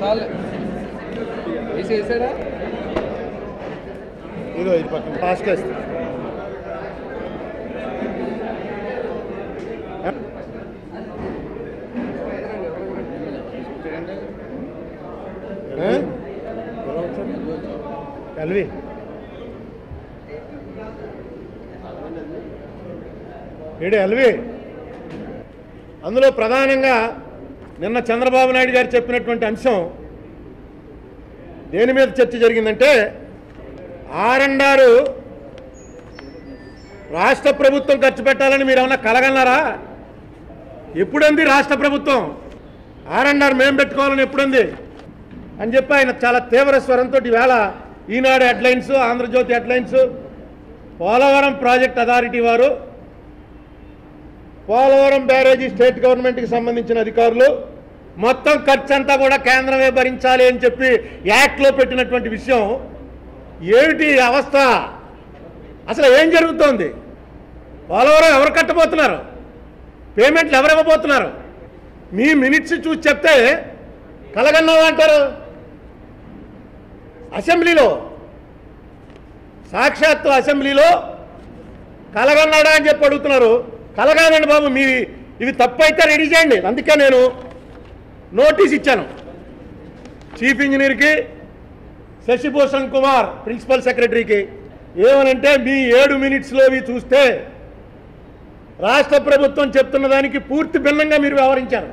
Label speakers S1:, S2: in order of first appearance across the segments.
S1: చాలు వేసి వేసాడా
S2: ఇదో ఇది పక్కన పాస్ కలివి. ఏడు ఎల్వి అందులో ప్రధానంగా నిన్న చంద్రబాబు నాయుడు గారు చెప్పినటువంటి అంశం దేని మీద చర్చ జరిగిందంటే ఆర్ఎండారు రాష్ట్ర ప్రభుత్వం ఖర్చు పెట్టాలని మీరు ఏమన్నా కలగన్నారా? ఎప్పుడంది రాష్ట్ర ప్రభుత్వం? ఆర్ఎండ్ఆర్ మేము పెట్టుకోవాలని ఎప్పుడుంది? అని చెప్పి ఆయన చాలా తీవ్ర స్వరంతో ఈవేళ Eenadu headlines Andhra Jyothi headlines Polavaram project authority వారు పోలవరం బ్యారేజీ స్టేట్ గవర్నమెంట్కి సంబంధించిన అధికారులు మొత్తం ఖర్చు అంతా కూడా కేంద్రమే భరించాలి అని చెప్పి యాక్ట్లో పెట్టినటువంటి విషయం. ఏమిటి అవస్థ? అసలు ఏం జరుగుతోంది? పోలవరం ఎవరు కట్టబోతున్నారు? పేమెంట్లు ఎవరు ఇవ్వబోతున్నారు? మీ మినిట్స్ చూసి చెప్తే కలగన్నావా అంటారు. అసెంబ్లీలో సాక్షాత్తు అసెంబ్లీలో కలగన్నాడా అని చెప్పి అడుగుతున్నారు. కలగానండి బాబు మీ ఇవి తప్పైతే రెడీ చేయండి. అందుకే నేను నోటీస్ ఇచ్చాను. చీఫ్ ఇంజనీర్కి శశిభూషణ్ కుమార్ ప్రిన్సిపల్ సెక్రటరీకి ఏమనంటే మీ ఏడు మినిట్స్లోవి చూస్తే రాష్ట్ర ప్రభుత్వం చెప్తున్న దానికి పూర్తి భిన్నంగా మీరు వ్యవహరించారు.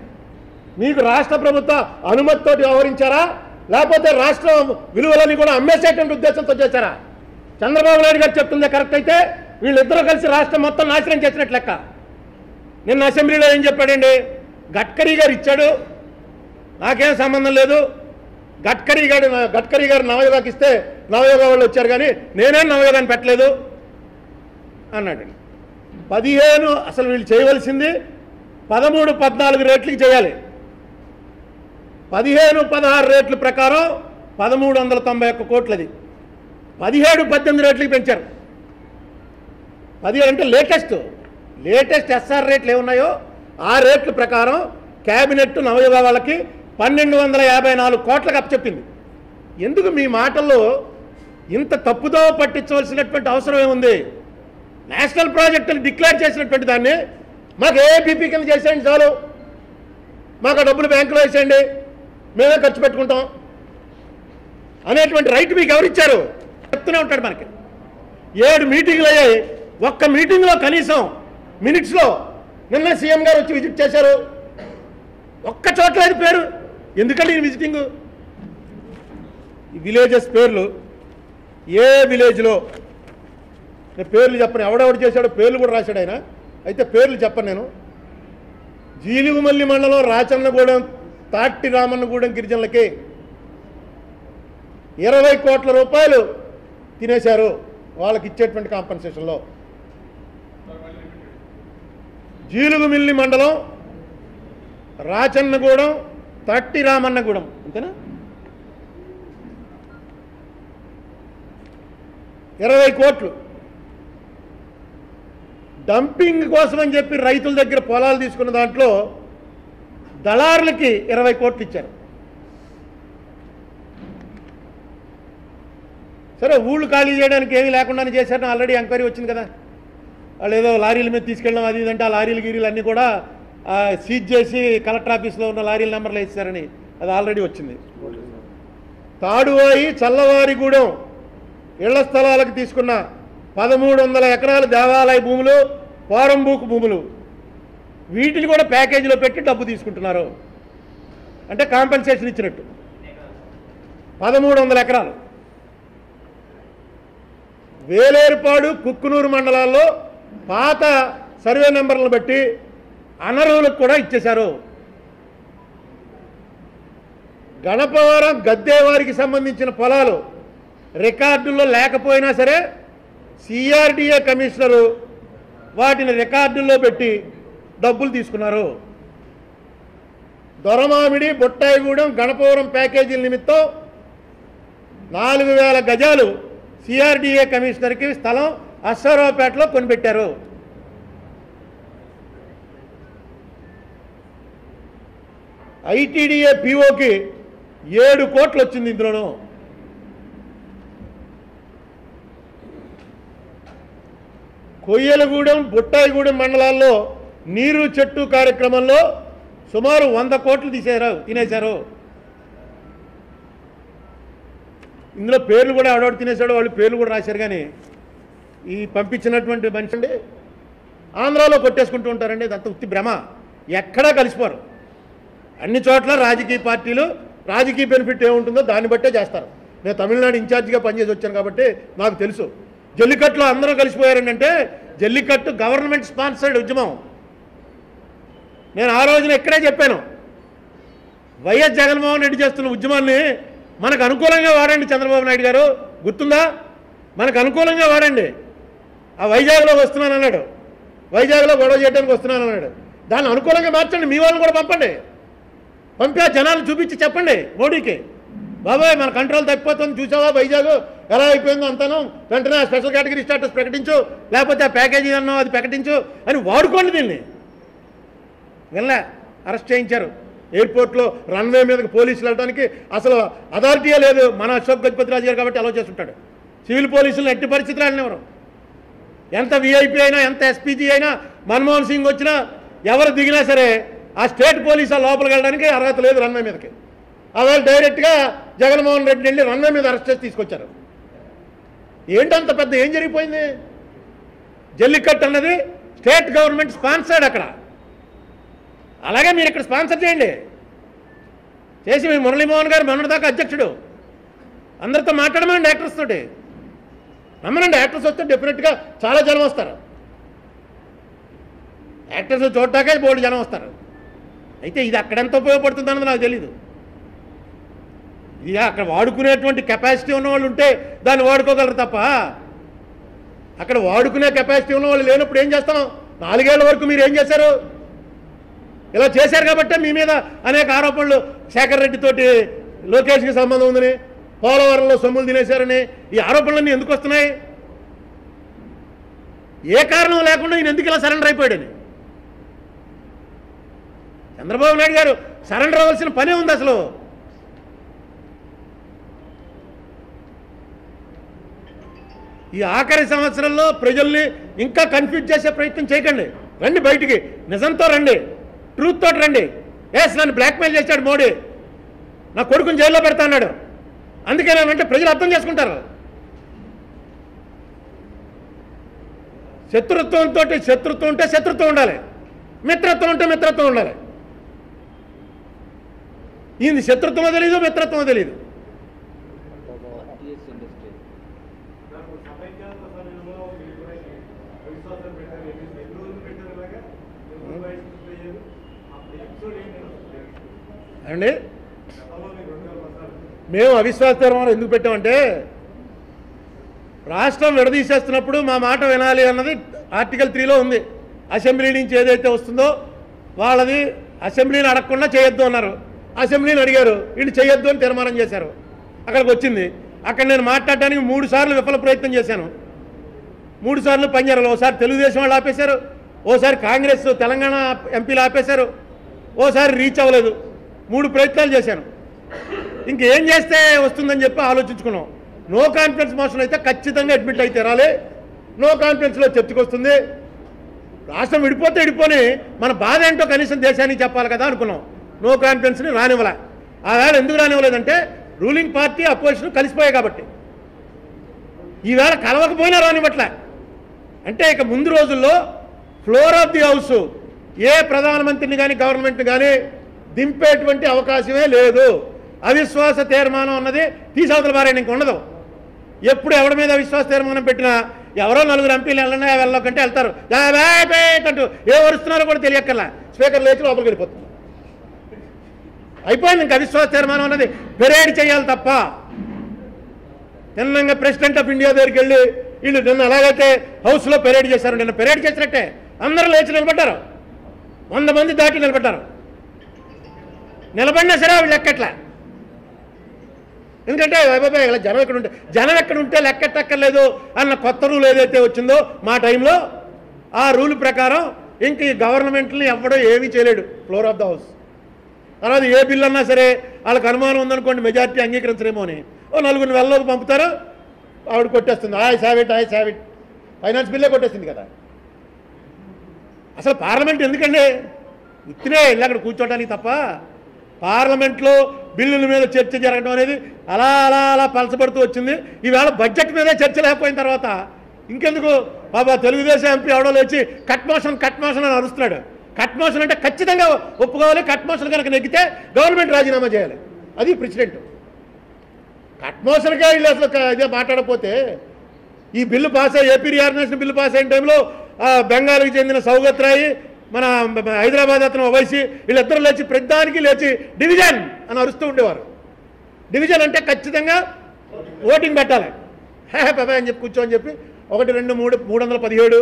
S2: మీకు రాష్ట్ర ప్రభుత్వ అనుమతితో వ్యవహరించారా? లేకపోతే రాష్ట్ర విలువలని కూడా అమ్మేసేటువంటి ఉద్దేశంతో చేశారా? చంద్రబాబు నాయుడు గారు చెప్తుందే కరెక్ట్ అయితే వీళ్ళిద్దరూ కలిసి రాష్ట్రం మొత్తం నాశనం చేసినట్లు లెక్క. నిన్న అసెంబ్లీలో ఏం చెప్పాడండి? గడ్కరీ గారు ఇచ్చాడు. నాకేం సంబంధం లేదు. గడ్కరీ గారు గడ్కరీ గారు నవయోగాకి ఇస్తే నవయోగ వాళ్ళు వచ్చారు కానీ నేనేం నవయోగాన్ని పెట్టలేదు అన్నాడండి పదిహేను అసలు వీళ్ళు చేయవలసింది పదమూడు పద్నాలుగు రేట్లకి చేయాలి. పదిహేను పదహారు రేట్ల ప్రకారం పదమూడు వందల తొంభై ఒక్క కోట్లది. పదిహేడు పద్దెనిమిది రేట్లకి పెంచారు. పదిహేడు అంటే లేటెస్ట్. లేటెస్ట్ ఎస్ఆర్ రేట్లు ఏమున్నాయో? ఆ రేట్ల ప్రకారం క్యాబినెట్ నవయుగ వాళ్ళకి పన్నెండు వందల యాభై నాలుగు కోట్లకు అప్పచెప్పింది ఎందుకు మీ మాటల్లో ఇంత తప్పుదో పట్టించవలసినటువంటి అవసరం ఏముంది? నేషనల్ ప్రాజెక్టుని డిక్లేర్ చేసినటువంటి దాన్ని మాకు ఏపీపీ కింద చేసేయండి చాలు. మాకు ఆ డబ్బులు బ్యాంకులో వేసేయండి. మేమే ఖర్చు పెట్టుకుంటాం. అనేటువంటి రైట్ మీకు ఎవరిచ్చారు? చెప్తూనే ఉంటాడు మనకి. ఏడు మీటింగ్లు అయ్యాయి. ఒక్క మీటింగ్లో కనీసం మినిట్స్లో నిన్న సీఎం గారు వచ్చి విజిట్ చేశారు. ఒక్క చోట్ల లేదు పేరు. ఎందుకంటే ఈ విజిటింగ్? ఈ విలేజెస్ పేర్లు ఏ విలేజ్లో? నేను పేర్లు చెప్పను. ఎవడెవడు చేశాడో పేర్లు కూడా రాశాడు ఆయన. అయితే పేర్లు చెప్పను నేను. జీలుగుమల్లి మండలం రాచన్నగూడెం తాట్టి రామన్నగూడెం గిరిజనులకి ఇరవై కోట్ల రూపాయలు తినేశారు. వాళ్ళకి ఇచ్చేటువంటి కాంపన్సేషన్లో జీలుగుమిల్లి మండలం రాచన్నగూడెం తట్టి రామన్నగూడెం. అంతేనా? ఇరవై కోట్లు. డంపింగ్ కోసం అని చెప్పి రైతుల దగ్గర పొలాలు తీసుకున్న దాంట్లో దళారులకి ఇరవై కోట్లు ఇచ్చారు. సరే ఊళ్ళు ఖాళీ చేయడానికి ఏమీ లేకుండానే చేశారని ఆల్రెడీ ఎంక్వైరీ వచ్చింది కదా. వాళ్ళు ఏదో లారీల మీద తీసుకెళ్ళడం అది ఇదంటే ఆ లారీలు గీరీలు అన్నీ కూడా సీజ్ చేసి కలెక్టర్ ఆఫీస్లో ఉన్న లారీల నెంబర్లు వేసారని అది ఆల్రెడీ వచ్చింది. తాడువాయి చల్లవారిగూడెం ఇళ్ళ స్థలాలకు తీసుకున్న పదమూడు వందల ఎకరాల దేవాలయ భూములు పోరంబూకు భూములు. వీటిని కూడా ప్యాకేజీలో పెట్టి డబ్బు తీసుకుంటున్నారు. అంటే కాంపెన్సేషన్ ఇచ్చినట్టు. పదమూడు వందల ఎకరాలు. వేలేరుపాడు కుక్కునూరు మండలాల్లో పాత సర్వే నెంబర్లను బట్టి అనర్హులకు కూడా ఇచ్చేశారు. గణపవరం గద్దేవారికి సంబంధించిన పొలాలు రికార్డుల్లో లేకపోయినా సరే సిఆర్డిఏ కమిషనరు వాటిని రికార్డుల్లో పెట్టి డబ్బులు తీసుకున్నారు. దొరమామిడి బొట్టాయిగూడెం గణపవరం ప్యాకేజీల నిమిత్తం నాలుగు వేల గజాలు సిఆర్డిఏ కమిషనర్కి స్థలం అశ్వరావుపేటలో కొనిపెట్టారు. ఐటీడీఏ పిఓకి ఏడు కోట్లు వచ్చింది ఇందులోనూ. కొయ్యలగూడెం బుట్టాయిగూడెం మండలాల్లో నీరు చెట్టు కార్యక్రమంలో సుమారు వంద కోట్లు తీసేశారు తినేశారు. ఇందులో పేర్లు కూడా ఆడవాడు తినేశాడు వాళ్ళు పేర్లు కూడా రాశారు కానీ ఈ పంపించినటువంటి మనిషి అండి ఆంధ్రాలో కొట్టేసుకుంటూ ఉంటారండి ఇదంతా ఉత్తి భ్రమ. ఎక్కడా కలిసిపోరు. అన్ని చోట్ల రాజకీయ పార్టీలు రాజకీయ బెనిఫిట్ ఏముంటుందో దాన్ని బట్టే చేస్తారు. నేను తమిళనాడు ఇన్ఛార్జిగా పనిచేసి వచ్చాను కాబట్టి నాకు తెలుసు. జల్లికట్టులో అందరూ కలిసిపోయారండి అంటే జల్లికట్టు గవర్నమెంట్ స్పాన్సర్డ్ ఉద్యమం. నేను ఆ రోజున ఇక్కడే చెప్పాను. వైఎస్ జగన్మోహన్ రెడ్డి చేస్తున్న ఉద్యమాన్ని మనకు అనుకూలంగా వాడండి చంద్రబాబు నాయుడు గారు. గుర్తుందా? మనకు అనుకూలంగా వాడండి. ఆ వైజాగ్లో వస్తున్నాను అన్నాడు వైజాగ్లో గొడవ చేయడానికి వస్తున్నాను అన్నాడు దాన్ని అనుకూలంగా మార్చండి మీ వాళ్ళని కూడా పంపండి. పంపి ఆ జనాలు చూపించి చెప్పండి మోడీకి. బాబాయ్ మన కంట్రోల్ తప్పిపోతుంది చూసావా వైజాగ్? ఎలా అయిపోయిందో అంతాను? వెంటనే ఆ స్పెషల్ కేటగిరీ స్టేటస్ ప్రకటించు లేకపోతే ఆ ప్యాకేజీ అన్నావు అది ప్రకటించు అని వాడుకోండి దీన్ని. వెళ్ళా అరెస్ట్ చేయించారు. ఎయిర్పోర్ట్లో రన్వే మీదకి పోలీసులు వెళ్ళడానికి అసలు అథారిటీయే లేదు. మన అశోక్ గజపతి రాజు గారు కాబట్టి అలో చేస్తుంటాడు. సివిల్ పోలీసులు ఎట్టి పరిస్థితులు వెళ్ళినవరం ఎంత విఐపి అయినా ఎంత ఎస్పీజీ అయినా మన్మోహన్ సింగ్ వచ్చినా ఎవరు దిగినా సరే ఆ స్టేట్ పోలీసు లోపలికి వెళ్ళడానికి అర్హత లేదు రన్వే మీదకి. అవాళ డైరెక్ట్గా జగన్మోహన్ రెడ్డి వెళ్ళి రన్వే మీద అరెస్ట్ చేసి తీసుకొచ్చారు. ఏంటంత పెద్ద ఏం జరిగిపోయింది? జల్లికట్ అన్నది స్టేట్ గవర్నమెంట్ స్పాన్సర్డ్ అక్కడ. అలాగే మీరు ఇక్కడ స్పాన్సర్ చేయండి. చేసి మీ మురళీమోహన్ గారు మొన్నటిదాకా అధ్యక్షుడు. అందరితో మాట్లాడమని యాక్టర్స్ తోటి. నమ్మనండి యాక్టర్స్ వస్తే డెఫినెట్గా చాలా జనం వస్తారు. యాక్టర్స్ చూడటాకే బోల్డ్ జనం వస్తారు. అయితే ఇది అక్కడ ఎంత ఉపయోగపడుతుంది అన్నది నాకు తెలీదు. ఇది అక్కడ వాడుకునేటువంటి కెపాసిటీ ఉన్న వాళ్ళు ఉంటే దాన్ని వాడుకోగలరు తప్ప అక్కడ వాడుకునే కెపాసిటీ ఉన్న వాళ్ళు లేనప్పుడు ఏం చేస్తాం? నాలుగేళ్ళ వరకు మీరు ఏం చేశారు? ఇలా చేశారు కాబట్టి మీ మీద అనేక ఆరోపణలు శేఖర్ రెడ్డితోటి లోకేష్కి సంబంధం ఉందని పోలవరంలో సొమ్ములు తినేశారని ఈ ఆరోపణలన్నీ ఎందుకు వస్తున్నాయి? ఏ కారణం లేకుండా ఈయన ఎందుకు ఇలా సరెండర్ అయిపోయాడని? చంద్రబాబు నాయుడు గారు సరెండర్ అవ్వాల్సిన పనే ఉంది అసలు. ఈ ఆఖరి సంవత్సరంలో ప్రజల్ని ఇంకా కన్ఫ్యూజ్ చేసే ప్రయత్నం చేయకండి. రండి బయటికి. నిజంతో రండి. ట్రూత్ తోటి రండి. ఎస్ నన్ను బ్లాక్మెయిల్ చేశాడు మోడీ. నా కొడుకుని జైల్లో పెడతా అన్నాడు. అందుకే నేనంటే ప్రజలు అర్థం చేసుకుంటారు. శత్రుత్వంతో శత్రుత్వం ఉంటే శత్రుత్వం ఉండాలి. మిత్రత్వం ఉంటే మిత్రత్వం ఉండాలి. ఈయన శత్రుత్వమో తెలియదు మిత్రత్వమో
S1: ఇండస్ట్రీ
S2: అండి మేము అవిశ్వాస తీర్మానం ఎందుకు పెట్టామంటే రాష్ట్రం విడదీసేస్తున్నప్పుడు మా మాట వినాలి అన్నది ఆర్టికల్ త్రీలో ఉంది. అసెంబ్లీ నుంచి ఏదైతే వస్తుందో వాళ్ళది అసెంబ్లీని అడగకుండా చేయొద్దు అన్నారు. అసెంబ్లీని అడిగారు. వీళ్ళు చేయొద్దు అని తీర్మానం చేశారు. అక్కడికి వచ్చింది. అక్కడ నేను మాట్లాడడానికి మూడు సార్లు విఫల ప్రయత్నం చేశాను. మూడు సార్లు పనిచేయాలి ఓసారి తెలుగుదేశం వాళ్ళు ఆపేశారు. ఓసారి కాంగ్రెస్ తెలంగాణ ఎంపీలు ఆపేశారు. ఓసారి రీచ్ అవ్వలేదు. మూడు ప్రయత్నాలు చేశాను. ఇంకేం చేస్తే వస్తుందని చెప్పి ఆలోచించుకున్నాం. నో కాన్ఫిడెన్స్ మోషన్ అయితే ఖచ్చితంగా అడ్మిట్ అయితే రాలే. నో కాన్ఫిడెన్స్లో చర్చకొస్తుంది. రాష్ట్రం విడిపోతే విడిపోని మన బాధ ఏంటో కనీసం దేశానికి చెప్పాలి కదా అనుకున్నాం. నో కాన్ఫిడెన్స్ని రానివ్వలే. ఆ వేళ ఎందుకు రానివ్వలేదంటే రూలింగ్ పార్టీ అపోజిషన్ కలిసిపోయాయి కాబట్టి. ఈవేళ కలవకపోయినా రానివ్వట్లే. అంటే ఇక ముందు రోజుల్లో ఫ్లోర్ ఆఫ్ ది హౌస్ ఏ ప్రధానమంత్రిని కానీ గవర్నమెంట్ని కానీ దింపేటువంటి అవకాశమే లేదు. అవిశ్వాస తీర్మానం అన్నది తీసవతల భార్య ఇంక ఉండదు. ఎప్పుడు ఎవరి మీద అవిశ్వాస తీర్మానం పెట్టినా ఎవరో నలుగురు ఎంపీలు వెళ్ళినా వెళ్ళకంటే వెళ్తారు. అంటూ ఏ వరుస్తున్నారో కూడా తెలియక్కర్లా. స్పీకర్ లేచి లోపలికి వెళ్ళిపోతుంది. అయిపోయింది ఇంక అవిశ్వాస తీర్మానం అన్నది. పెరేడ్ చేయాలి తప్ప నిన్న ప్రెసిడెంట్ ఆఫ్ ఇండియా దగ్గరికి వెళ్ళి వీళ్ళు నిన్న ఎలాగైతే హౌస్లో పెరేడ్ చేశారు నిన్న పెరేడ్ చేసినట్టే. అందరూ లేచి నిలబడ్డారు. వంద మంది దాటి నిలబడ్డారు. నిలబడినా సరే వీళ్ళు ఎక్కట్లే ఎందుకంటే బాబాయ్ ఇలా జనం ఎక్కడ ఉంటే జనం ఎక్కడ ఉంటే లెక్కట్టక్కర్లేదు అన్న కొత్త రూల్ ఏదైతే వచ్చిందో మా టైంలో ఆ రూల్ ప్రకారం ఇంక ఈ గవర్నమెంట్ని ఎవడో ఏమీ చేయలేడు. Floor of the house. తర్వాత ఏ బిల్ అన్నా సరే వాళ్ళకి అనుమానం ఉందనుకోండి మెజార్టీ అంగీకరించరేమో అని. ఓ నలుగురిని వెళ్ళలోకి పంపుతారు ఆవిడ కొట్టేస్తుంది. ఆయ్ సావిట్ ఆయ్ సావిట్ ఫైనాన్స్ బిల్లే కొట్టేస్తుంది కదా. అసలు పార్లమెంట్ ఎందుకండి? ఉత్తినే వెళ్ళి అక్కడ కూర్చోటానికి తప్ప పార్లమెంట్లో బిల్లుల మీద చర్చ జరగడం అనేది అలా అలా అలా పలసపడుతూ వచ్చింది. ఈవేళ బడ్జెట్ మీదే చర్చ లేకపోయిన తర్వాత ఇంకెందుకు? బాబా తెలుగుదేశం ఎంపీ ఎవడో లేచి కట్ మోషన్ కట్ మోషన్ అని అరుస్తున్నాడు. కట్ మోషన్ అంటే ఖచ్చితంగా ఒప్పుకోవాలి కట్ మోషన్ కనుక నెగ్గితే గవర్నమెంట్ రాజీనామా చేయాలి. అది ప్రెసిడెంట్. కట్ మోషన్గా వీళ్ళు అసలు ఇదే మాట్లాడకపోతే ఈ బిల్లు పాస్ అయ్యి ఏపీ రీఆర్గనైజేషన్ బిల్లు పాస్ అయిన టైంలో బెంగాల్కి చెందిన సౌగత్ రాయి మన హైదరాబాద్ అతను ఓవైసీ వీళ్ళిద్దరూ లేచి ప్రతిదానికి లేచి డివిజన్ అని అరుస్తూ ఉండేవారు. డివిజన్ అంటే ఖచ్చితంగా ఓటింగ్ పెట్టాలి. హే హే అని చెప్పి కూర్చోని చెప్పి ఒకటి రెండు మూడు మూడు వందల పదిహేడు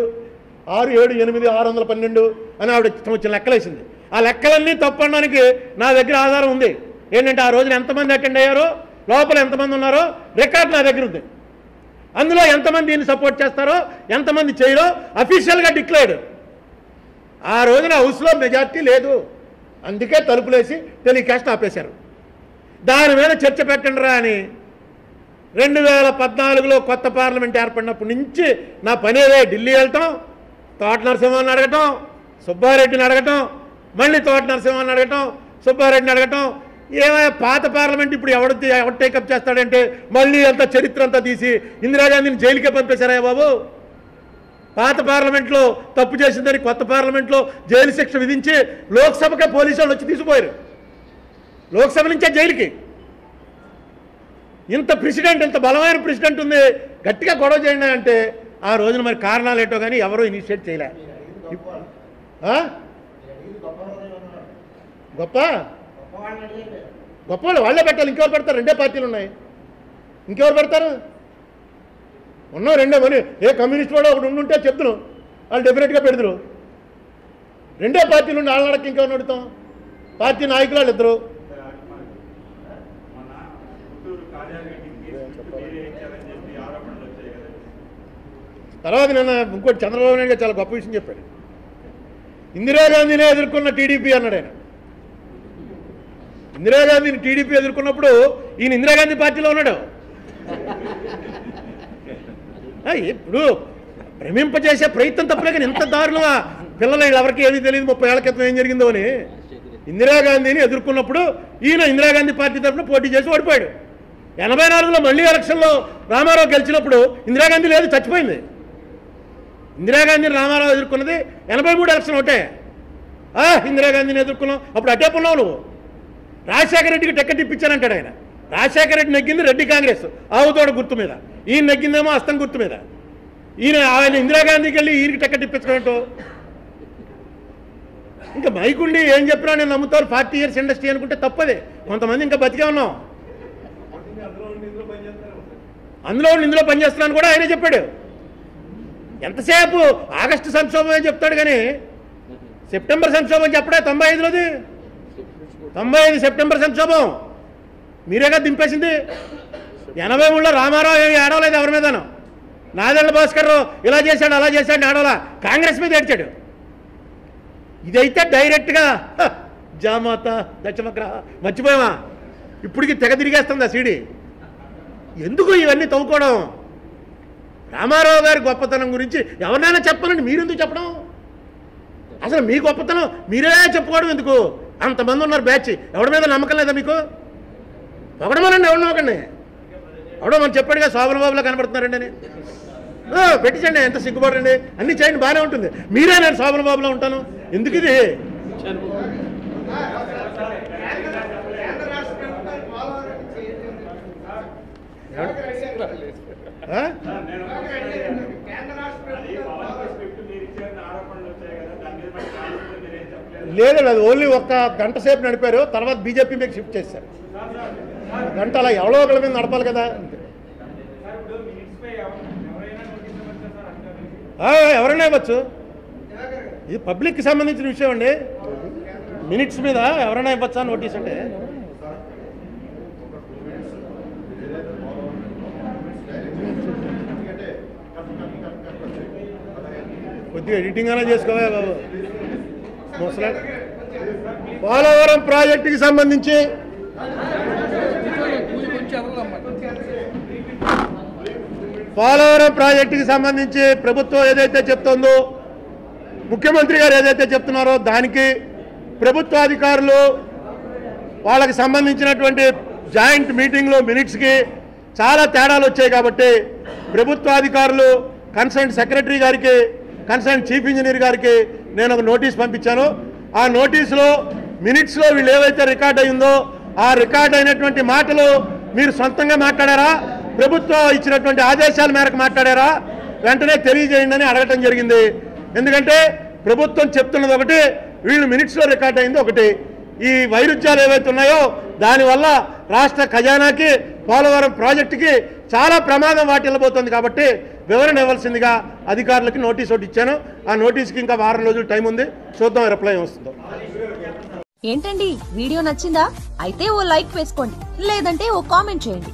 S2: ఆరు ఏడు ఎనిమిది ఆరు వందల పన్నెండు అని ఆవిడ వచ్చిన లెక్కలేసింది. ఆ లెక్కలన్నీ తప్పడానికి నా దగ్గర ఆధారం ఉంది. ఏంటంటే ఆ రోజున ఎంతమంది అటెండ్ అయ్యారో లోపల ఎంతమంది ఉన్నారో రికార్డ్ నా దగ్గర ఉంది. అందులో ఎంతమంది దీన్ని సపోర్ట్ చేస్తారో ఎంతమంది చేయరో అఫీషియల్గా డిక్లేర్డ్. ఆ రోజున హౌస్లో మెజార్టీ లేదు. అందుకే తలుపులేసి టెలికాస్ట్ ఆపేశారు. దాని మీద చర్చ పెట్టండి రా అని రెండు వేల పద్నాలుగులో కొత్త పార్లమెంట్ ఏర్పడినప్పటి నుంచి నా పనేదే ఢిల్లీ వెళ్ళటం తోట నరసింహాన్ని అడగటం సుబ్బారెడ్డిని అడగటం మళ్ళీ తోట నరసింహాన్ని అడగటం సుబ్బారెడ్డిని అడగటం. ఏమైనా పాత పార్లమెంట్ ఇప్పుడు ఎవడు ఎవడు టేకప్ చేస్తాడంటే మళ్ళీ అంత చరిత్ర అంతా తీసి ఇందిరాగాంధీని జైలుకే పంపేశారా బాబు? పాత పార్లమెంట్లో తప్పు చేసిందని కొత్త పార్లమెంట్లో జైలు శిక్ష విధించి లోక్సభకే పోలీసు వాళ్ళు వచ్చి తీసుకుపోయారు లోక్సభ నుంచే జైలుకి. ఇంత ప్రెసిడెంట్ ఇంత బలమైన ప్రెసిడెంట్ ఉంది. గట్టిగా గొడవ చేయండి అంటే ఆ రోజున మరి కారణాలు ఏంటో కానీ ఎవరూ ఇనిషియేట్ చేయలే. గొప్ప గొప్ప? వాళ్ళు వాళ్ళే పెట్టాలి. ఇంకెవరు పెడతారు? రెండే పార్టీలు ఉన్నాయి. ఇంకెవరు పెడతారు? ఉన్నావు రెండే మరి. ఏ కమ్యూనిస్ట్ వాడు ఒకడు ఉండుంటే చెప్తును. వాళ్ళు డెఫినెట్గా పెడతారు. రెండే పార్టీలు ఉండి వాళ్ళ నడక నడుతాం పార్టీ నాయకులు వాళ్ళు ఇద్దరు. తర్వాత నిన్న ఇంకోటి చంద్రబాబు నాయుడు గారు చాలా గొప్ప విషయం చెప్పాడు. ఇందిరాగాంధీనే ఎదుర్కొన్న టీడీపీ అన్నాడు ఆయన. ఇందిరాగాంధీని టీడీపీ ఎదుర్కొన్నప్పుడు ఈయన ఇందిరాగాంధీ పార్టీలో ఉన్నాడు. ఇప్పుడు భ్రమింపజేసే ప్రయత్నం తప్పలే కానీ ఇంత దారుణంగా పిల్లలు ఎవరికి ఏమీ తెలియదు ముప్పై ఏళ్ళ క్రితం ఏం జరిగిందో అని. ఇందిరాగాంధీని ఎదుర్కొన్నప్పుడు ఈయన ఇందిరాగాంధీ పార్టీ తరఫున పోటీ చేసి ఓడిపోయాడు. ఎనభై నాలుగులో మళ్ళీ ఎలక్షన్లో రామారావు గెలిచినప్పుడు ఇందిరాగాంధీ లేదు చచ్చిపోయింది. ఇందిరాగాంధీని రామారావు ఎదుర్కొన్నది ఎనభై మూడు ఎలక్షన్ ఒకటే. ఆ, ఇందిరాగాంధీని ఎదుర్కొన్నావు అప్పుడు అటేపున్నావు నువ్వు. రాజశేఖర రెడ్డికి టికెట్ ఇప్పించానంటాడు ఆయన. రాజశేఖర రెడ్డి నెగ్గింది రెడ్డి కాంగ్రెస్. ఆవుతోడ గుర్తు మీద. ఈయన నెగ్గిందేమో అస్తం గుర్తు మీద. ఈయన ఆయన ఇందిరాగాంధీకి వెళ్ళి ఈయనకి టికెట్ ఇప్పించుకున్నట్టు. ఇంకా మైకుండి ఏం చెప్పినా నేను నమ్ముతారు. ఫార్టీ ఇయర్స్ ఇండస్ట్రీ అనుకుంటే తప్పదే. కొంతమంది ఇంకా బతికే ఉన్నాం. అందులో ఇందులో పనిచేస్తున్నాను కూడా ఆయనే చెప్పాడు. ఎంతసేపు ఆగస్టు సంక్షోభం అని చెప్తాడు కానీ సెప్టెంబర్ సంక్షోభం చెప్పడే? తొంభై ఐదులోది? తొంభై ఐదు సెప్టెంబర్ సంక్షోభం. మీరేగా దింపేసింది? ఎనభై మూడులో రామారావు ఏమి ఏడవలేదు ఎవరి మీదను. నాదెళ్ళ భాస్కర్ ఇలా చేశాడు అలా చేశాడు ఆడవలా? కాంగ్రెస్ మీద ఏడ్చాడు. ఇదైతే డైరెక్ట్గా జామాత దశమగ్రహ మర్చిపోయామా ఇప్పటికి తెగ తిరిగేస్తుంది ఆ సీడీ. ఎందుకు ఇవన్నీ తవ్వుకోవడం? రామారావు గారి గొప్పతనం గురించి ఎవరినైనా చెప్పాలండి మీరెందుకు చెప్పడం? అసలు మీ గొప్పతనం మీరే చెప్పుకోవడం ఎందుకు? అంతమంది ఉన్నారు బ్యాచ్ ఎవడి మీద నమ్మకం లేదా మీకు? పొగడమనండి ఎవరిని ఒకండి ఎవడో మనం చెప్పాడుగా శోభన బాబులా కనబడుతున్నారండి అని. పెట్టించండి ఎంత సిగ్గుపడండి అన్ని చేయండి బాగానే ఉంటుంది. మీరే నేను శోభన బాబులో ఉంటాను. ఎందుకు ఇది? లేదండి అది ఓన్లీ ఒక్క గంట సేపు నడిపారు. తర్వాత బీజేపీ మీకు షిఫ్ట్ చేశారు. వెంట అలా ఎవరో ఒకళ్ళ మీద నడపాలి కదా? ఎవరైనా ఇవ్వచ్చు. ఇది పబ్లిక్కి సంబంధించిన విషయం అండి. మినిట్స్ మీద ఎవరైనా ఇవ్వచ్చా నోటీస్ అంటే? కొద్దిగా ఎడిటింగ్ అయినా చేసుకోవాలి బాబు? ముసలా పోలవరం ప్రాజెక్టుకి సంబంధించి పోలవరం ప్రాజెక్టుకి సంబంధించి ప్రభుత్వం ఏదైతే చెప్తుందో ముఖ్యమంత్రి గారు ఏదైతే చెప్తున్నారో దానికి ప్రభుత్వ అధికారులు వాళ్ళకి సంబంధించినటువంటి జాయింట్ మీటింగ్లో మినిట్స్కి చాలా తేడాలు వచ్చాయి కాబట్టి ప్రభుత్వ అధికారులు కన్సర్న్ సెక్రటరీ గారికి కన్సర్న్ చీఫ్ ఇంజనీర్ గారికి నేను ఒక నోటీస్ పంపించాను. ఆ నోటీసులో మినిట్స్లో వీళ్ళు ఏవైతే రికార్డ్ అయిందో ఆ రికార్డ్ అయినటువంటి మాటలు మీరు సొంతంగా మాట్లాడారా? ప్రభుత్వం ఇచ్చినటువంటి ఆదేశాల మేరకు మాట్లాడారా? వెంటనే తెలియజేయండి అని అడగటం జరిగింది. ఎందుకంటే ప్రభుత్వం చెప్తున్నది ఒకటి వీళ్ళు మినిట్స్లో రికార్డ్ అయింది ఒకటి. ఈ వైరుధ్యాలు ఏవైతే ఉన్నాయో దానివల్ల రాష్ట్ర ఖజానాకి పోలవరం ప్రాజెక్టుకి చాలా ప్రమాదం వాటిల్లబోతోంది కాబట్టి వివరణ ఇవ్వాల్సిందిగా అధికారులకి నోటీస్ ఒకటి ఇచ్చాను. ఆ నోటీస్కి ఇంకా వారం రోజులు టైం ఉంది. చూద్దాం రిప్లై వస్తుందో.
S3: ఏంటండి? వీడియో నచ్చిందా? అయితే ఓ లైక్ వేసుకోండి. లేదంటే ఓ కామెంట్ చేయండి.